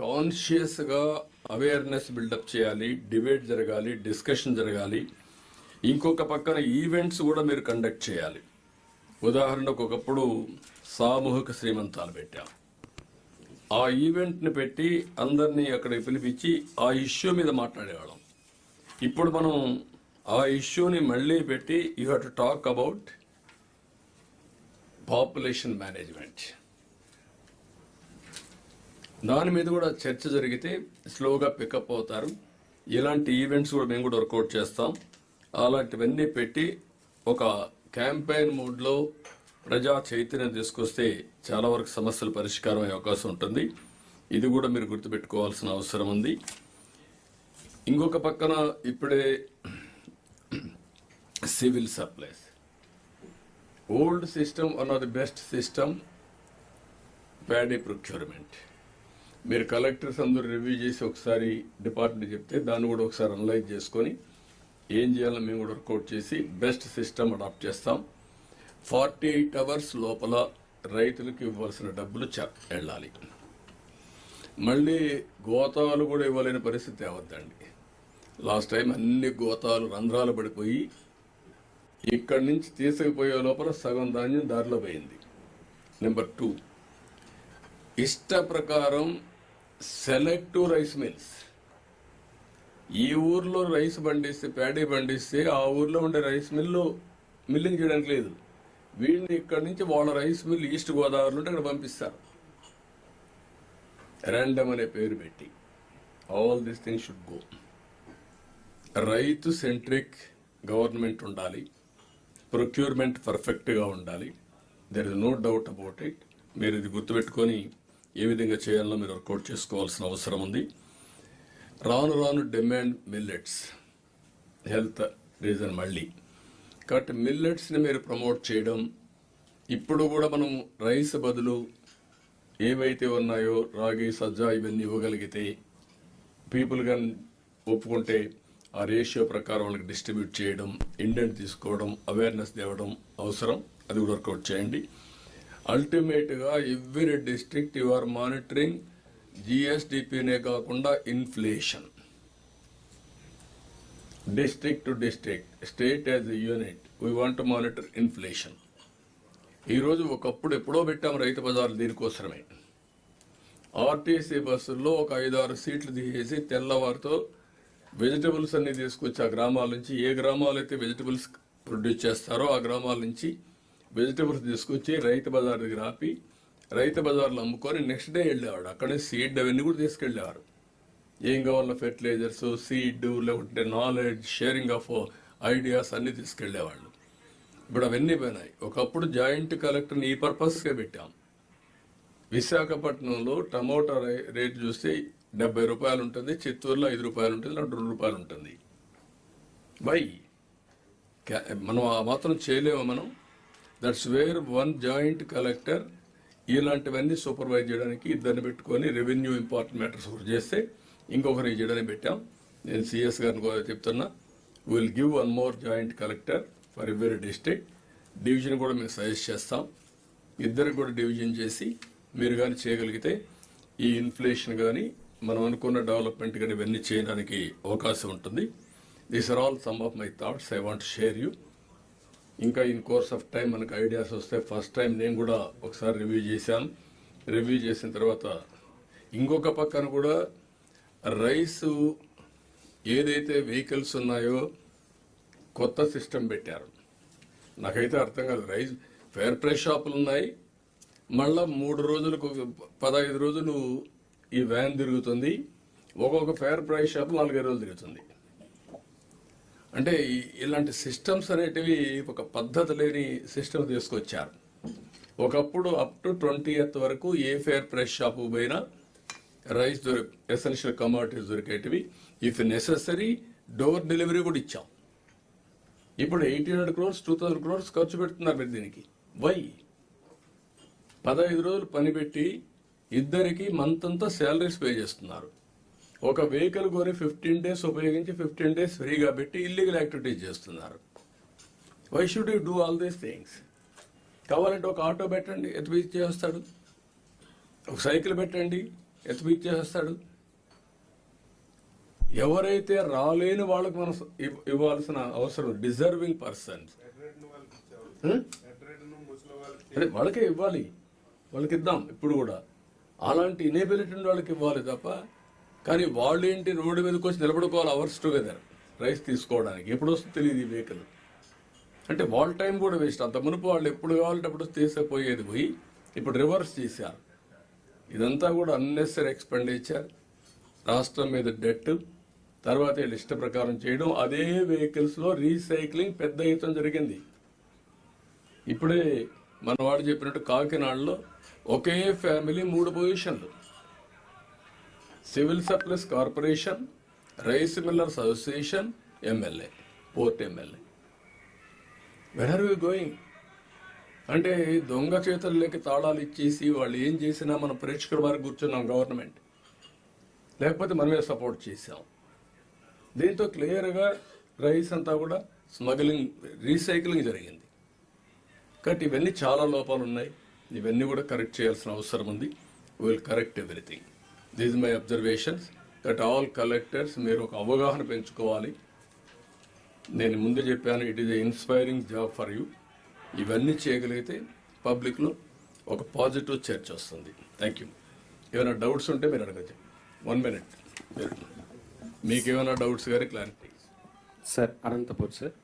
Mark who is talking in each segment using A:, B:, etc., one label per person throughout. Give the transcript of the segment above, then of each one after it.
A: కాన్షియస్గా awareness build up చేయాలి debate జరగాలి డిస్కషన్ జరగాలి. ఇంకొక పక్కన ఈవెంట్స్ కూడా మీరు కండక్ట్ చేయాలి. ఉదాహరణకు ఒకప్పుడు సామూహిక శ్రీమంతాలు పెట్టాం. ఆ ఈవెంట్ని పెట్టి అందరినీ అక్కడికి పిలిపించి ఆ ఇష్యూ మీద మాట్లాడేవాళ్ళం. ఇప్పుడు మనం ఆ ఇష్యూని మళ్ళీ పెట్టి you have to talk about population management దాని మీద కూడా చర్చ జరిగితే స్లోగా పికప్ అవుతారు. ఇలాంటి ఈవెంట్స్ కూడా మేము కూడా వర్కౌట్ చేస్తాం. అలాంటివన్నీ పెట్టి ఒక క్యాంపెయిన్ మూడ్లో ప్రజా చైతన్యం తీసుకొస్తే చాలా వరకు సమస్యలు పరిష్కారం అయ్యే అవకాశం ఉంటుంది. ఇది కూడా మీరు గుర్తుపెట్టుకోవాల్సిన అవసరం ఉంది. ఇంకొక పక్కన ఇప్పుడే civil supplies. Old system one of the best system paddy procurement. మీరు కలెక్టర్స్ అందరూ రివ్యూ చేసి ఒకసారి డిపార్ట్మెంట్ చెప్తే దాన్ని కూడా ఒకసారి అనలైజ్ చేసుకొని ఏం చేయాలో మేము కూడా వర్కౌట్ చేసి బెస్ట్ సిస్టమ్ అడాప్ట్ చేస్తాం. ఫార్టీ ఎయిట్ అవర్స్ లోపల రైతులకు ఇవ్వాల్సిన డబ్బులు వెళ్ళాలి. మళ్ళీ గోతాలు కూడా ఇవ్వలేని పరిస్థితి అవద్దండి లాస్ట్ టైం అన్ని గోతాలు రంధ్రాలు పడిపోయి ఇక్కడి నుంచి తీసుకుపోయే లోపల సగం ధాన్యం దారిలో పోయింది. Number two. ఇష్ట ప్రకారం సెలెక్టివ్ రైస్ మిల్స్. ఈ ఊర్లో రైస్ పండిస్తే ప్యాడీ పండిస్తే ఆ ఊర్లో ఉండే రైస్ మిల్లు మిల్లింగ్ చేయడానికి లేదు. వీడిని ఇక్కడ నుంచి వాళ్ళ రైస్ మిల్ ఈస్ట్ గోదావరి నుండి అక్కడ పంపిస్తారు. ర్యాండమ్ అనే పేరు పెట్టి. All this thing should go. రైతు సెంట్రిక్ గవర్నమెంట్ ఉండాలి. ప్రొక్యూర్మెంట్ పర్ఫెక్ట్గా ఉండాలి. There is no doubt about it మీరు ఇది గుర్తుపెట్టుకొని ఏ విధంగా చేయాలో మీరు వర్కౌట్ చేసుకోవాల్సిన అవసరం ఉంది. రాను రాను డిమాండ్ మిల్లెట్స్ హెల్త్ రీజన్ మళ్ళీ. కాబట్టి మిల్లెట్స్ని మీరు ప్రమోట్ చేయడం ఇప్పుడు కూడా మనం రైస్ బదులు ఏవైతే ఉన్నాయో రాగి సజ్జ ఇవన్నీ ఇవ్వగలిగితే పీపుల్గా ఒప్పుకుంటే ఆ రేషియో ప్రకారం వాళ్ళకి డిస్ట్రిబ్యూట్ చేయడం ఇండెంట్ తీసుకోవడం అవేర్నెస్ తేవడం అవసరం. అది కూడా వర్కౌట్ చేయండి. అల్టిమేట్గా every district you are monitoring జిఎస్డిపినే కాకుండా inflation district to district state as a unit we want monitor inflation ఈరోజు ఒకప్పుడు ఎప్పుడో పెట్టాం రైతు బజార్లు దీనికోసమే. ఆర్టీసీ బస్సుల్లో ఒక ఐదారు సీట్లు తీసేసి తెల్లవారితో వెజిటబుల్స్ అన్ని తీసుకొచ్చి ఆ గ్రామాల నుంచి ఏ గ్రామాలు అయితే వెజిటబుల్స్ ప్రొడ్యూస్ చేస్తారో ఆ గ్రామాల నుంచి వెజిటబుల్స్ తీసుకొచ్చి రైతు బజార్ దగ్గర ఆపి రైతు బజార్లో అమ్ముకొని నెక్స్ట్ డే వెళ్ళేవాడు. అక్కడే సీడ్ అవన్నీ కూడా తీసుకెళ్ళేవారు ఏం కావాలో ఫెర్టిలైజర్స్ సీడ్ లేకుంటే నాలెడ్జ్ షేరింగ్ ఆఫ్ ఐడియాస్ అన్నీ తీసుకెళ్ళేవాళ్ళు ఇప్పుడు అవన్నీ పోయినాయి. ఒకప్పుడు జాయింట్ కలెక్టర్ని ఈ పర్పస్గా పెట్టాం. విశాఖపట్నంలో టమోటా రే- రేట్ చూస్తే డెబ్బై రూపాయలు ఉంటుంది చిత్తూరులో ఐదు రూపాయలు ఉంటుంది లేదా రెండు రూపాయలు ఉంటుంది. వై? క్యా- మనం ఆ మాత్రం చేయలేము మనం? That's where one joint collector ఇలాంటివన్నీ సూపర్వైజ్ చేయడానికి ఇద్దరిని పెట్టుకొని రెవెన్యూ ఇంపార్టెంట్ మ్యాటర్స్ ఒకటి చేస్తే ఇంకొకరిని చేయడానికి పెట్టాం. నేను సిఎస్ గారిని కూడా చెప్తున్నా will give one more joint collector for every district division కూడా మేము సజెస్ట్ చేస్తాం. ఇద్దరికి కూడా డివిజన్ చేసి మీరు కానీ చేయగలిగితే ఈ ఇన్ఫ్లేషన్ కానీ మనం అనుకున్న డెవలప్మెంట్ కానీ ఇవన్నీ చేయడానికి అవకాశం ఉంటుంది. These are all some of my thoughts I want share you ఇంకా ఇన్ కోర్స్ ఆఫ్ టైం మనకు ఐడియాస్ వస్తే ఫస్ట్ టైం నేను కూడా ఒకసారి రివ్యూ చేశాను రివ్యూ చేసిన తర్వాత ఇంకొక పక్కన కూడా రైస్ ఏదైతే వెహికల్స్ ఉన్నాయో కొత్త సిస్టమ్ పెట్టారు. నాకైతే అర్థం కాదు. రైస్ ఫేర్ ప్రైస్ షాపులు ఉన్నాయి. మళ్ళా మూడు రోజులకు పదహైదు రోజులు ఈ వ్యాన్ తిరుగుతుంది. ఒక్కొక్క ఫేర్ ప్రైస్ షాప్ నాలుగైదు రోజులు తిరుగుతుంది. అంటే ఇలాంటి సిస్టమ్స్ అనేటివి ఒక పద్ధతి లేని సిస్టమ్ తీసుకొచ్చారు. ఒకప్పుడు అప్ టు ట్వంటీ వరకు ఏ ఫేర్ ప్రైస్ షాపు పోయినా రైస్ దొరికి ఎసెన్షియల్ కమోడిటీస్ దొరికేటివి. ఇఫ్ నెససరీ డోర్ డెలివరీ కూడా ఇచ్చాం. ఇప్పుడు eighteen hundred crores two thousand crores ఖర్చు పెడుతున్నారు మీరు దీనికి. వై పదహైదు రోజులు పని పెట్టి ఇద్దరికి మంత్ అంతా శాలరీస్ పే చేస్తున్నారు. ఒక వెహికల్ కొని ఫిఫ్టీన్ డేస్ ఉపయోగించి ఫిఫ్టీన్ డేస్ ఫ్రీగా పెట్టి ఇల్లీగల్ యాక్టివిటీస్ చేస్తున్నారు. Why should you do all these things కావాలంటే ఒక ఆటో పెట్టండి ఎటు చేస్తాడు ఒక సైకిల్ పెట్టండి ఎంత పీక్ చేసేస్తాడు. ఎవరైతే రాలేని వాళ్ళకి మనం ఇవ్- ఇవ్వాల్సిన అవసరం డిజర్వింగ్ పర్సన్స్ అదే వాళ్ళకే ఇవ్వాలి. వాళ్ళకి ఇద్దాం ఇప్పుడు కూడా. అలాంటి ఇనేబిలిటీ ఉన్న వాళ్ళకి ఇవ్వాలి తప్ప కానీ వాళ్ళు ఏంటి రోడ్డు మీదకి వచ్చి నిలబడుకోవాలి అవర్స్ టుగెదర్ రైస్ తీసుకోవడానికి. ఎప్పుడు వస్తుంది తెలియదు ఈ వెహికల్ అంటే వాళ్ళ టైం కూడా వేస్ట్. అంత మునుపు వాళ్ళు ఎప్పుడు కావాలంటే తీసేపోయేది పోయి ఇప్పుడు రివర్స్ చేశారు. ఇదంతా కూడా అన్నెసరీ ఎక్స్పెండిచర్ రాష్ట్రం మీద డెట్ తర్వాత వీళ్ళు ఇష్ట ప్రకారం చేయడం. అదే వెహికల్స్లో రీసైక్లింగ్ పెద్ద ఎత్తున జరిగింది. ఇప్పుడే మన వాడు చెప్పినట్టు కాకినాడలో ఒకే ఫ్యామిలీ మూడు పొజిషన్లు civil supplies corporation rice millers association MLA port MLA. Where are we going అంటే దొంగ చేతుల్లోకి తాళాలు ఇచ్చేసి వాళ్ళు ఏం చేసినా మనం ప్రేక్షకుల వారికి కూర్చున్నాం గవర్నమెంట్. లేకపోతే మనమే సపోర్ట్ చేసాం దీంతో క్లియర్గా రైస్ అంతా కూడా స్మగ్లింగ్ రీసైక్లింగ్ జరిగింది. కాబట్టి ఇవన్నీ చాలా లోపాలు ఉన్నాయి. ఇవన్నీ కూడా కరెక్ట్ చేయాల్సిన అవసరం ఉంది. Will correct everything these my observations that all collectors మీరు ఒక అవగాహన పెంచుకోవాలి. నేను ముందు చెప్పాను it is inspiring job for you ఇవన్నీ చేయగలిగితే పబ్లిక్లో ఒక పాజిటివ్ చర్చ వస్తుంది. థ్యాంక్ యూ ఏమైనా డౌట్స్ ఉంటే మీరు అడగచ్చు వన్ మినిట్ మీకు ఏమైనా డౌట్స్ గారి clarity
B: sir Anantapur sir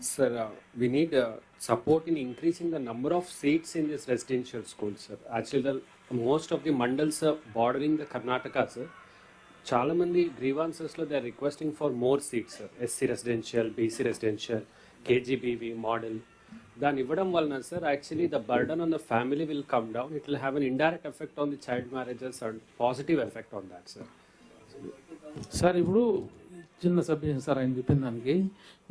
B: Sir, uh, we need uh, support in increasing the number of seats in this residential school, sir. Actually, the, most of the mandals are bordering the Karnataka, sir. చాలా మంది గ్రీవాన్సెస్లో they are requesting for more seats sir SC residential BC residential KGBV model దాన్ని ఇవ్వడం వలన sir actually the burden on the family will come down it will have an indirect effect on the child marriages and positive effect on that sir
C: sir ఇప్పుడు చిన్న subject sir ఆయన చెప్పిన దానికి.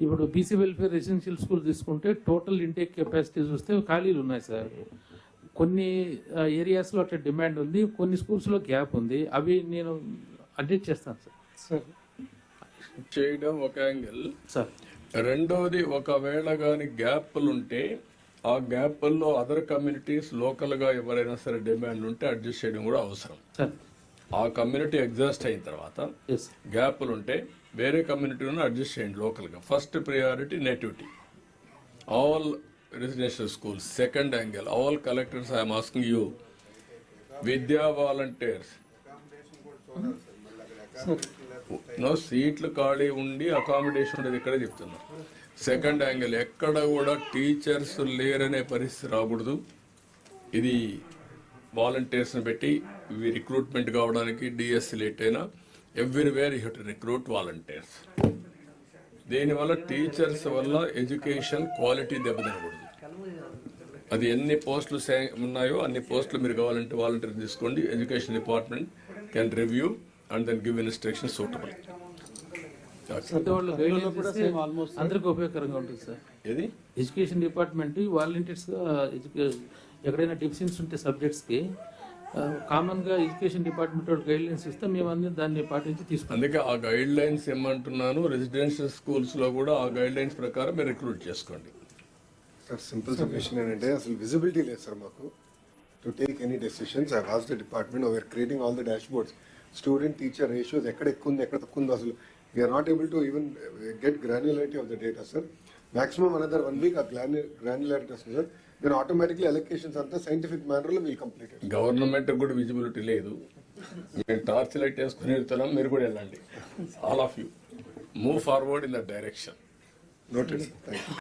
C: ఇప్పుడు BC welfare residential school తీసుకుంటే total intake capacity చూస్తే ఖాళీలు ఉన్నాయి సార్. కొన్ని ఏరియాస్లో అట్లా డిమాండ్ ఉంది కొన్ని స్కూల్స్లో గ్యాప్ ఉంది. అవి నేను అడ్జస్ట్ చేస్తాను సార్.
B: సార్.
A: చేయడం ఒక యాంగిల్
C: సార్.
A: రెండోది ఒకవేళ కానీ గ్యాప్లు ఉంటే ఆ గ్యాప్ల్లో అదర్ కమ్యూనిటీస్ లోకల్గా ఎవరైనా సరే డిమాండ్ ఉంటే అడ్జస్ట్ చేయడం కూడా అవసరం.
C: సార్.
A: ఆ కమ్యూనిటీ ఎగ్జాస్ట్ అయిన తర్వాత గ్యాప్లు ఉంటే వేరే కమ్యూనిటీలను అడ్జస్ట్ చేయండి లోకల్గా first priority nativity all residential schools second angle all collectors I'm asking you Vidya volunteers no సీట్లు ఖాళీ ఉండి అకామిడేషన్ ఉండేది ఇక్కడే చెప్తున్నా. సెకండ్ యాంగిల్ ఎక్కడ కూడా టీచర్స్ లేరనే పరిస్థితి రాకూడదు. ఇది వాలంటీర్స్ని పెట్టి రిక్రూట్మెంట్ కావడానికి డిఎస్సి లేట్ అయినా everywhere you to recruit volunteers దీనివల్ల టీచర్స్ వల్ల ఎడ్యుకేషన్ క్వాలిటీ దెబ్బతినకూడదు. అది ఎన్ని పోస్టులు ఉన్నాయో అన్ని పోస్టులు మీరు కావాలంటే వాలంటీర్ తీసుకోండి. Education department can review and then
C: give instruction suitable అందరికీ ఉపయోగకరంగా ఉంటుంది సార్
A: ఏది?
C: ఎడ్యుకేషన్ డిపార్ట్మెంట్ వాలంటీర్స్గా ఎడ్యుకే ఎక్కడైనా డిఫిషన్స్ ఉంటే సబ్జెక్ట్స్కి కామన్గా ఎడ్యుకేషన్ డిపార్ట్మెంట్ వాళ్ళు గైడ్లైన్స్ ఇస్తే మేము అన్ని దాన్ని పాటించి తీసుకుంటాం.
A: అందుకే ఆ గైడ్ లైన్స్ ఏమంటున్నాను రెసిడెన్షియల్ స్కూల్స్లో కూడా ఆ గైడ్ లైన్స్ ప్రకారం మీరు రిక్రూట్ చేసుకోండి.
D: సార్ సింపుల్ సబ్మిషన్ ఏంటంటే అసలు విజిబిలిటీ లేదు సార్ మాకు. To take any decisions I was the department we are creating all the dashboards student teacher ratios ఎక్కడ ఎక్కువ ఉంది ఎక్కడ తక్కువ ఉందో? అసలు we are not able to even get granularity of the data sir maximum another one week ఆ granularity వస్తుంది sir నేను ఆటోమేటిక్లీ అలొకేషన్స్ అంతా సైంటిఫిక్ మేనర్లో వీల్ కంప్లీట్
A: గవర్నమెంట్ కూడా విజిబిలిటీ లేదు. మేము టార్చ్ లైట్ వేసుకుని వెళ్తున్నాం మీరు కూడా వెళ్ళండి. All of you move forward in the
D: direction noted thank you